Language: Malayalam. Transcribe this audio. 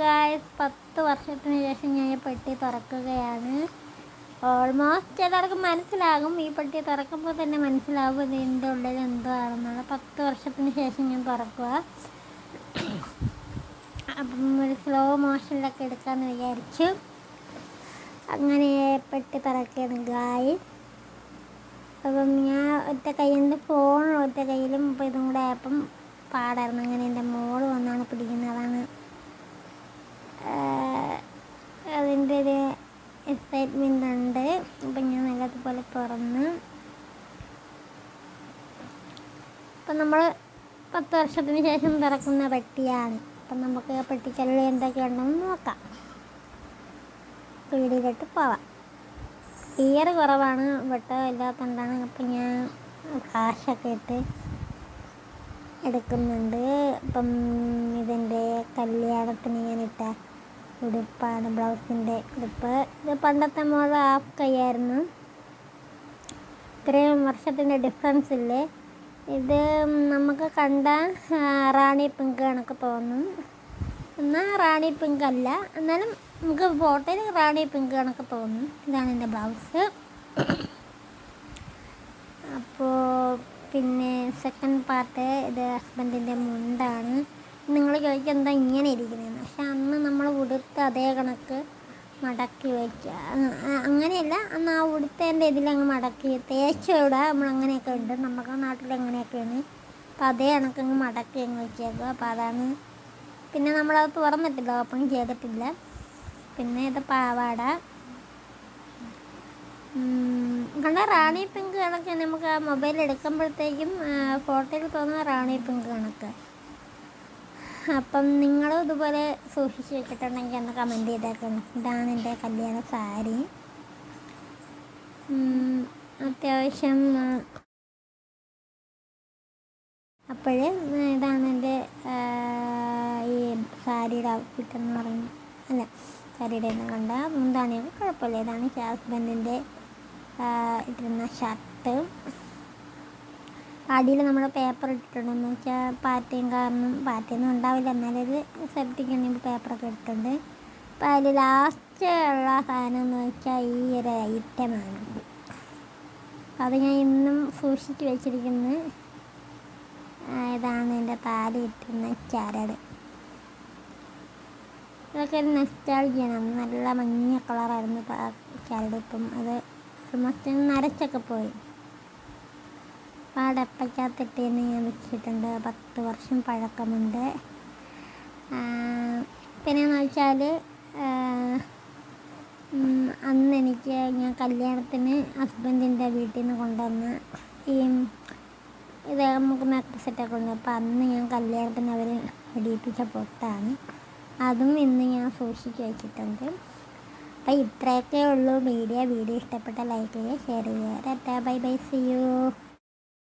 ഗായ്സ് പത്ത് വർഷത്തിന് ശേഷം ഞാൻ ഈ പെട്ടി തുറക്കുകയാണ്. ഓൾമോസ്റ്റ് എല്ലാവർക്കും മനസ്സിലാകും. ഈ പെട്ടി തുറക്കുമ്പോൾ തന്നെ മനസ്സിലാവും ഇതിന്റെ ഉള്ളിൽ എന്തോ ആണെന്നുള്ള പത്ത് വർഷത്തിന് ശേഷം ഞാൻ തുറക്കുക. അപ്പം ഒരു സ്ലോ മോഷനിലൊക്കെ എടുക്കാമെന്ന് വിചാരിച്ചു. അങ്ങനെ പെട്ടി തുറക്കുകയാണ് ഗായ് അപ്പം ഞാൻ ഒറ്റ കയ്യിൽ ഫോണും ഒറ്റ കയ്യിലും ഇപ്പോൾ ഇതും കൂടെ ആയപ്പം പാടായിരുന്നു. അങ്ങനെ എന്റെ മോൾ വന്നാണ് പിടിക്കുന്നത്. അതാണ് അതിന്റെ ഒരു എക്സൈറ്റ്മെന്റ് ഉണ്ട്. അപ്പം ഞാൻ നല്ലതുപോലെ തുറന്ന്. അപ്പം നമ്മൾ പത്ത് വർഷത്തിന് ശേഷം തുറക്കുന്ന പെട്ടിയാണ്. അപ്പം നമുക്ക് പട്ടിക്കല്ലിൽ എന്തൊക്കെ ഉണ്ടെന്ന് നോക്കാം. വീടിലോട്ട് പോവാം. ഇയർ കുറവാണ്. വെട്ടം ഇല്ലാത്തതുകൊണ്ടാണ് അപ്പം ഞാൻ കാശൊക്കെ ഇട്ട് എടുക്കുന്നുണ്ട്. അപ്പം ഇതിന്റെ കല്യാണത്തിന് ഞാൻ ഇട്ട ഉടുപ്പാണ് ബ്ലൗസിന്റെ ഉടുപ്പ്. ഇത് പണ്ടത്തെ മോഡൽ ഹാഫ് കൈയായിരുന്നു. ഇത്രയും വർഷത്തിന്റെ ഡിഫറൻസ് ഇല്ലേ? ഇത് നമുക്ക് കണ്ട റാണി പിങ്ക് കണക്ക് തോന്നും. എന്നാൽ റാണി പിങ്ക് അല്ല എന്നാലും നമുക്ക് ഫോട്ടോയിൽ റാണി പിങ്ക് കണക്ക് തോന്നും. ഇതാണ് എന്റെ ബ്ലൗസ്. അപ്പോൾ പിന്നെ സെക്കൻഡ് പാർട്ട് ഇത് ഹസ്ബൻഡിന്റെ മുണ്ടാണ്. നിങ്ങൾ ചോദിക്കുക എന്താ ഇങ്ങനെ ഇരിക്കുന്നതെന്ന് പക്ഷെ അന്ന് നമ്മൾ ഉടുത്ത അതേ കണക്ക് മടക്കി വയ്ക്കുക അങ്ങനെയല്ല അന്ന് ആ ഉടുത്തതിന്റെ ഇതിലങ്ങ് മടക്കി. തേച്ചോടെ നമ്മൾ അങ്ങനെയൊക്കെ ഉണ്ട്. നമുക്ക് നാട്ടിൽ അങ്ങനെയൊക്കെയാണ്. അപ്പോൾ അതേ കണക്കങ്ങ് മടക്കി അങ്ങ് വെച്ചേക്കുക. അപ്പോൾ അതാണ്. പിന്നെ നമ്മളത് തുറന്നിട്ടില്ല ഓപ്പൺ ചെയ്തിട്ടില്ല. പിന്നെ ഇത് പാവാട. കണ്ട? റാണി പിങ്ക് കണക്ക് നമുക്ക് ആ മൊബൈൽ എടുക്കുമ്പോഴത്തേക്കും ഫോട്ടോയിൽ തോന്നുന്ന റാണി പിങ്ക് കണക്ക്. അപ്പം നിങ്ങളും ഇതുപോലെ സൂക്ഷിച്ച് വെച്ചിട്ടുണ്ടെങ്കിൽ ഒന്ന് കമന്റ് ചെയ്തേക്കണം ഇതാണ് എന്റെ കല്യാണ സാരി. അത്യാവശ്യം അപ്പോഴേ ഇതാണ് എന്റെ ഈ സാരിയുടെ ഔട്ട്ഫിറ്റ് എന്ന് പറയുന്നത് അല്ല സാരിയുടെ ഒന്നും കണ്ട മുന്താണെങ്കിൽ കുഴപ്പമില്ല. ഇതാണ് ഹസ്ബൻഡിന്റെ ഇട്ടിരുന്ന ഷർട്ട് അടിയിൽ നമ്മൾ പേപ്പർ ഇട്ടിട്ടുണ്ട്. എന്ന് വെച്ചാൽ പാറ്റയും കാരണം പാറ്റയൊന്നും ഉണ്ടാവില്ല. എന്നാലും ഇത് സെപ്റ്റിക്ക് ഉണ്ടെങ്കിൽ പേപ്പറൊക്കെ ഇട്ടിട്ടുണ്ട് അപ്പം അതിൽ ലാസ്റ്റ് ഉള്ള സാധനം എന്ന് വെച്ചാൽ ഈ ഒരു ഐറ്റമാണ് അത് ഞാൻ ഇന്നും സൂക്ഷിച്ച് വെച്ചിരിക്കുന്നത് ഇതാണ് എന്റെ താലി കിട്ടുന്ന ചരട്. ഇതൊക്കെ ഒരു നെസ്റ്റാൾജിയാണ് നല്ല മഞ്ഞ കളറായിരുന്നു ചരട് ഇപ്പം. അത് ഓൾമോസ്റ്റ് നരച്ചൊക്കെ പോയി. പാടപ്പയ്ക്കകത്തിട്ടേന്ന് ഞാൻ വെച്ചിട്ടുണ്ട്. പത്ത് വർഷം പഴക്കമുണ്ട്. പിന്നെയെന്ന് വെച്ചാൽ അന്ന് എനിക്ക് ഞാൻ കല്യാണത്തിന് ഹസ്ബൻഡിന്റെ വീട്ടിൽ നിന്ന് കൊണ്ടുവന്ന് ഈ ഇത് നമുക്ക് മേക്കപ്പ് സെറ്റൊക്കെ ഉണ്ട്. അപ്പോൾ അന്ന് ഞാൻ കല്യാണത്തിന് അവർ വെടിയിപ്പിച്ച പൊട്ടാണ് അതും ഇന്ന് ഞാൻ സൂക്ഷിച്ച് വെച്ചിട്ടുണ്ട്. അപ്പോൾ ഇത്രയൊക്കെ ഉള്ളൂ. വീഡിയോ വീഡിയോ ഇഷ്ടപ്പെട്ട ലൈക്ക് ചെയ്യുക. ഷെയർ ചെയ്യുക ബൈ ബൈ. See you